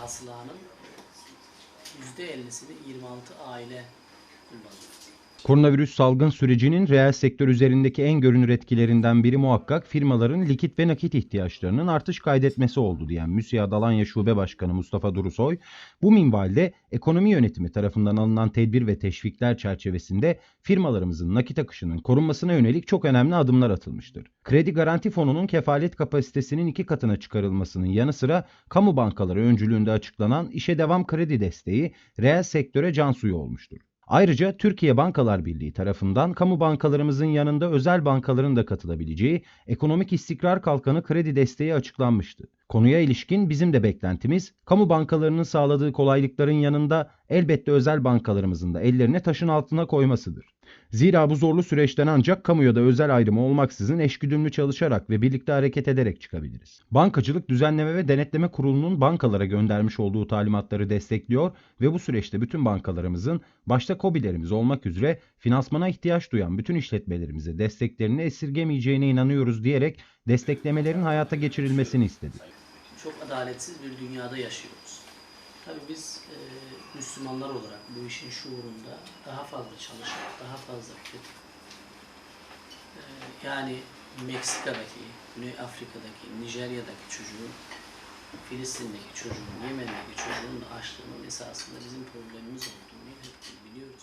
hasılanın %50'sini 26 aile kullanıyor. Koronavirüs salgın sürecinin reel sektör üzerindeki en görünür etkilerinden biri muhakkak firmaların likit ve nakit ihtiyaçlarının artış kaydetmesi oldu diyen MÜSİAD Alanya Şube Başkanı Mustafa Durusoy, bu minvalde ekonomi yönetimi tarafından alınan tedbir ve teşvikler çerçevesinde firmalarımızın nakit akışının korunmasına yönelik çok önemli adımlar atılmıştır. Kredi Garanti Fonu'nun kefalet kapasitesinin iki katına çıkarılmasının yanı sıra kamu bankaları öncülüğünde açıklanan işe devam kredi desteği reel sektöre can suyu olmuştur. Ayrıca Türkiye Bankalar Birliği tarafından kamu bankalarımızın yanında özel bankaların da katılabileceği ekonomik istikrar kalkanı kredi desteği açıklanmıştı. Konuya ilişkin bizim de beklentimiz kamu bankalarının sağladığı kolaylıkların yanında elbette özel bankalarımızın da ellerine taşın altına koymasıdır. Zira bu zorlu süreçten ancak kamuya da özel ayrımı olmaksızın eşgüdümlü çalışarak ve birlikte hareket ederek çıkabiliriz. Bankacılık Düzenleme ve Denetleme Kurulu'nun bankalara göndermiş olduğu talimatları destekliyor ve bu süreçte bütün bankalarımızın başta KOBİ'lerimiz olmak üzere finansmana ihtiyaç duyan bütün işletmelerimize desteklerini esirgemeyeceğine inanıyoruz diyerek desteklemelerin hayata geçirilmesini istedi. Çok adaletsiz bir dünyada yaşıyoruz. Tabii biz e, Müslümanlar olarak bu işin şuurunda daha fazla çalışıp daha fazla tüketip e, yani Meksika'daki, Güney Afrika'daki, Nijerya'daki çocuğun, Filistin'deki çocuğun, Yemen'deki çocuğun da açlığının esasında bizim problemimiz olduğunu hep biliyoruz.